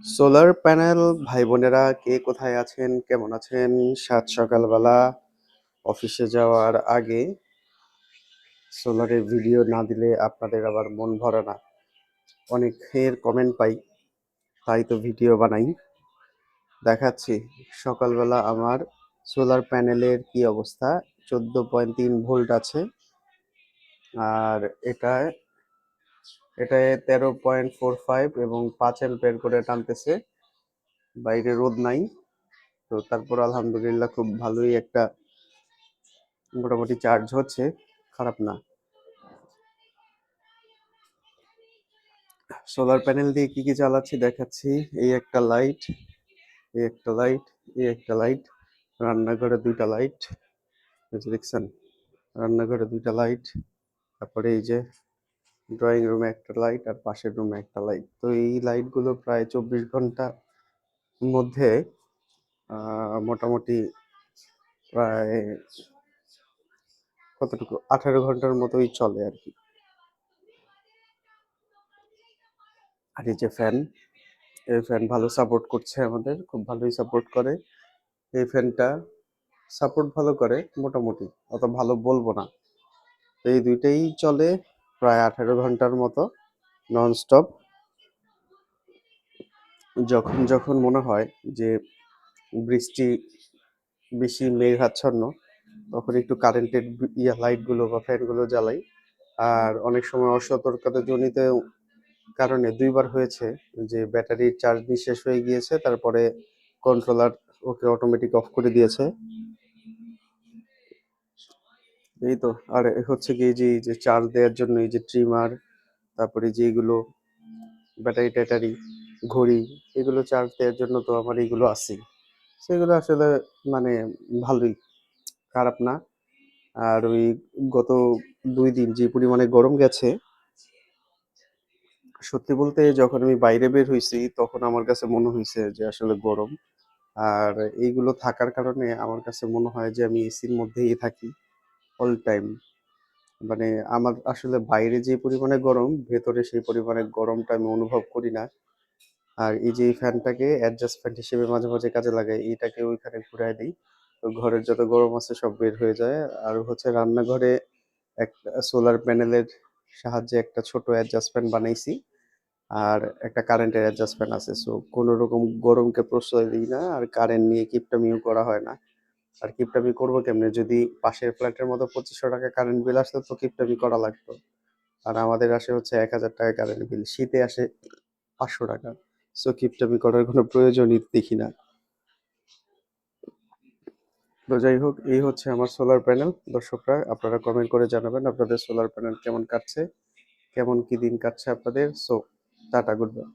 Solar panel ভাই বোনেরা কে কোথায় আছেন, কেমন আছেন? সাত সকালবেলা অফিসে যাওয়ার আগে সোলারের ভিডিও না দিলে আপনাদের আবার মন ভরে না। অনেকের কমেন্ট পাই, তাই তো ভিডিও বানাই। দেখাচ্ছি, সকালবেলা আমার সোলার প্যানেলের কি অবস্থা? চোদ্দ পয়েন্ট তিন ভোল্ট আছে। আর এটায় এটায় তেরো পয়েন্ট ফোর ফাইভ এবং পাঁচ অ্যাম্পের করে টানতেছে। বাইরে রোদ নাই। তো তারপর আলহামদুলিল্লাহ খুব ভালোই একটা মোটামুটি চার্জ হচ্ছে। খারাপ না। সোলার প্যানেল দিয়ে কি কি চালাচ্ছি দেখাচ্ছি। এই একটা লাইট এই একটা লাইট এই একটা লাইট রান্নাঘরে দুইটা লাইট দেখছেন, রান্নাঘরে দুইটা লাইট তারপরে এই যে ড্রয়িং রুমে একটা লাইট আর পাশের রুমে একটা লাইট তো এই লাইটগুলো প্রায় চব্বিশ ঘণ্টা মধ্যে মোটামুটি প্রায় কতটুকু? আঠারো ঘণ্টার মতোই চলে আর কি। আর এই যে ফ্যান এই ফ্যান ভালো সাপোর্ট করছে আমাদের, খুব ভালোই সাপোর্ট করে। এই ফ্যানটা সাপোর্ট ভালো করে, মোটামুটি। অত ভালো বলব না। এই দুইটাই চলে। প্রায় আঠারো ঘণ্টার মতো ননস্টপ যখন যখন মনে হয় যে বৃষ্টি বেশি মেঘাচ্ছন্ন, তখন একটু কারেন্টের ইয়া লাইটগুলো বা ফ্যানগুলো জ্বালাই। আর অনেক সময় অসতর্কতা জনিত কারণে দুইবার হয়েছে যে ব্যাটারির চার্জ শেষ হয়ে গিয়েছে, তারপরে কন্ট্রোলার ওকে অটোমেটিক অফ করে দিয়েছে। এই তো, আর হচ্ছে কি যে যে চার্জ দেওয়ার জন্য এই যে ট্রিমার তারপরে যে এগুলো ব্যাটারি ট্যাটারি ঘড়ি, এগুলো চার্জ দেওয়ার জন্য তো আমার এগুলো আছেই। সেগুলো আসলে মানে ভালোই, খারাপ না। আর ওই গত দুই দিন যে পরিমাণে গরম গেছে, সত্যি বলতে যখন আমি বাইরে বের হয়েছি তখন আমার কাছে মনে হয়েছে যে আসলে গরম। আর এইগুলো থাকার কারণে আমার কাছে মনে হয় যে আমি এসির মধ্যেই থাকি। অল টাইম মানে আমার আসলে বাইরে যে পরিমাণে গরম, ভেতরে সেই পরিমাণে গরমটা আমি অনুভব করি না। আর এই যে ফ্যানটাকে অ্যাডজাস্টমেন্ট হিসেবে মাঝে মাঝে কাজে লাগাই এটাকে ওইখানে ঘুরাই দিই। তো ঘরের যত গরম আছে সব বের হয়ে যায়। আর হচ্ছে রান্নাঘরে একটা সোলার প্যানেলের সাহায্যে একটা ছোট অ্যাডজাস্টমেন্ট বানাইছি। আর একটা কারেন্টের অ্যাডজাস্টমেন্ট আছে। সো কোনো রকম গরমকে প্রশ্রয় দিই না। আর কারেন্ট নিয়ে কিপটামিও করা হয় না। আর কিপটামি করব কেমনে? যদি পাশের ফ্ল্যাটের মতো পঁচিশশো টাকা কারেন্ট বিল আসতো তো কিপটামি করা লাগতো। আর আমাদের আসে হচ্ছে এক হাজার টাকা কারেন্ট বিল শীতে আসে পাঁচশো টাকা। সো কিপটামি করার কোনো প্রয়োজনই দেখি না। তো যাই হোক, এই হচ্ছে আমার সোলার প্যানেল দর্শকরা, আপনারা কমেন্ট করে জানাবেন আপনাদের সোলার প্যানেল কেমন কাটছে, কেমন কি দিন কাটছে আপনাদের। So tata good bye